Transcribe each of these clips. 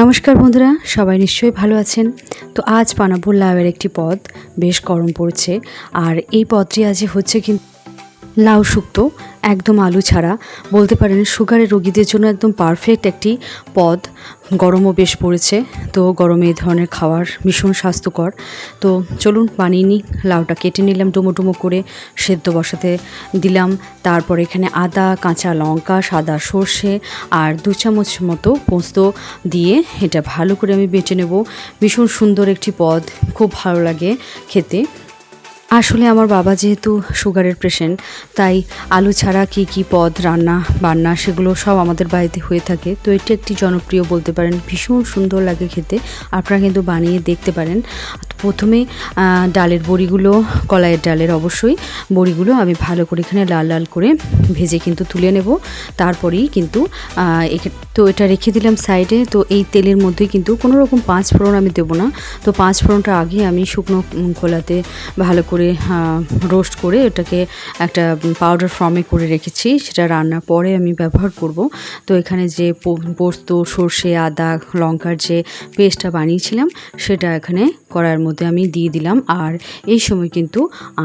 নমস্কার বন্ধুরা, সবাই নিশ্চয়ই ভালো আছেন। তো আজ বানাবো লাউয়ের একটি পদ, বেশ গরম পড়ছে। আর এই পদটি আজ হচ্ছে কিন্তু লাউ শুক্তো, একদম আলু ছাড়া। বলতে পারেন সুগারের রোগীদের জন্য একদম পারফেক্ট একটি পদ। গরমও বেশ পড়েছে, তো গরমে এই ধরনের খাওয়ার ভীষণ স্বাস্থ্যকর। তো চলুন বানিয়ে নিই, লাউটা কেটে নিলাম ডুমো ডুমো করে, সেদ্ধ বসাতে দিলাম। তারপর এখানে আদা, কাঁচা লঙ্কা, সাদা সর্ষে আর দু চামচ মতো পোস্ত দিয়ে এটা ভালো করে আমি বেটে নেব। ভীষণ সুন্দর একটি পদ, খুব ভালো লাগে খেতে। আসলে আমার বাবা যেহেতু সুগারের পেশেন্ট তাই আলু ছাড়া কি কি পদ, রান্না, বান্না সেগুলো সব আমাদের বাড়িতে হয়ে থাকে। তো এটি একটি জনপ্রিয় বলতে পারেন, ভীষণ সুন্দর লাগে খেতে। আপনারা কিন্তু বানিয়ে দেখতে পারেন। প্রথমে ডালের বড়িগুলো, কলাইয়ের ডালের অবশ্যই বড়িগুলো আমি ভালো করে এখানে লাল লাল করে ভেজে কিন্তু তুলে নেব। তারপরেই কিন্তু তো এটা রেখে দিলাম সাইডে। তো এই তেলের মধ্যে কিন্তু কোনো রকম পাঁচ ফোড়ন আমি দেবো না। তো পাঁচ ফোড়নটা আগে আমি শুকনো খোলাতে ভালো করে রোস্ট করে এটাকে একটা পাউডার ফর্মে করে রেখেছি। সেটা রান্নার পরে আমি ব্যবহার করব। তো এখানে যে পোস্ত, সর্ষে, আদা, লঙ্কার যে পেস্টটা বানিয়েছিলাম, সেটা এখানে কড়াইয়ের মধ্যে আমি দিয়ে দিলাম। আর এই সময় কিন্তু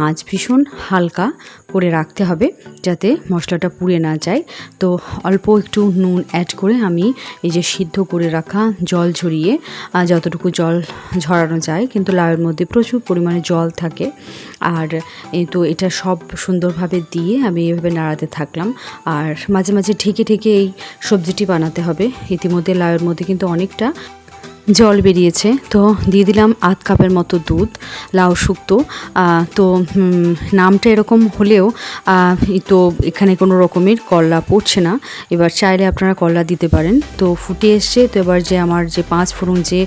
আঁচ ভীষণ হালকা করে রাখতে হবে যাতে মশলাটা পুড়ে না যায়। তো অল্প একটু নুন অ্যাড করে আমি এই যে সিদ্ধ করে রাখা জল ঝরিয়ে যতটুকু জল ঝরানো যায়, কিন্তু লাউয়ের মধ্যে প্রচুর পরিমাণে জল থাকে। আর তো এটা সব সুন্দরভাবে দিয়ে আমি এভাবে নাড়াতে থাকলাম। আর মাঝে মাঝে ঢেকে ঢেকে এই সবজিটি বানাতে হবে। ইতিমধ্যে লাউয়ের মধ্যে কিন্তু অনেকটা জল বেরিয়েছে। তো দিয়ে দিলাম আধ কাপের মতো দুধ, লাউ শুক্তো। তো নামটা এরকম হলেও তো এখানে কোনো রকমের কল্লা পড়ছে না। এবার চাইলে আপনারা কল্লা দিতে পারেন। তো ফুটে এসছে, তো এবার যে আমার যে পাঁচ ফোড়ন যে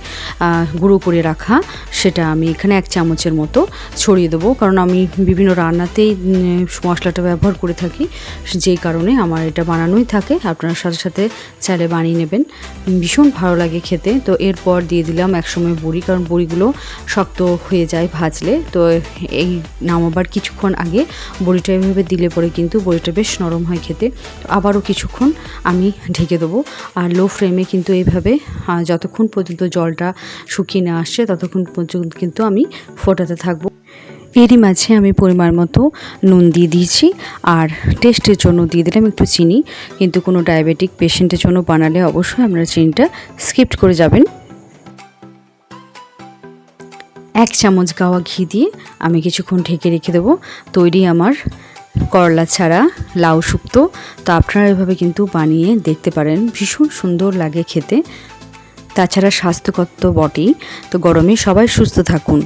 গুঁড়ো করে রাখা, সেটা আমি এখানে এক চামচের মতো ছড়িয়ে দেবো। কারণ আমি বিভিন্ন রান্নাতেই মশলাটা ব্যবহার করে থাকি। যেই কারণে আমার এটা বানানোই থাকে। আপনারা সাথে সাথে চাইলে বানিয়ে নেবেন। ভীষণ ভালো লাগে খেতে। তো এরপর দিয়ে দিলাম একসময় বড়ি, কারণ বড়িগুলো শক্ত হয়ে যায় ভাজলে। তো এই নামাবার কিছুক্ষণ আগে বড়িটা এভাবে দিলে পরে কিন্তু বড়িটা বেশ নরম হয় খেতে। তো আবারও কিছুক্ষণ আমি ঢেকে দেবো। আর লো ফ্লেমে কিন্তু এইভাবে যতক্ষণ পর্যন্ত জলটা শুকিয়ে না আসছে, ততক্ষণ পর্যন্ত কিন্তু আমি ফোটাতে থাকব। এরই মাঝে আমি পরিমাণ মতো নুন দিয়ে দিয়েছি। আর টেস্টের জন্য দিয়ে দিলাম একটু চিনি। কিন্তু কোনো ডায়াবেটিক পেশেন্টের জন্য বানালে অবশ্যই আপনারা চিনিটা স্কিপ করে যাবেন। এক চামচ গাওয়া ঘি দিয়ে আমি কিছুক্ষণ ঢেকে রেখে দেবো। তৈরি আমার করলা ছাড়া লাউ শুক্তো। তো আপনারা এভাবে কিন্তু বানিয়ে দেখতে পারেন। ভীষণ সুন্দর লাগে খেতে। তাছাড়া স্বাস্থ্যকর বটেই। তো গরমে সবাই সুস্থ থাকুন।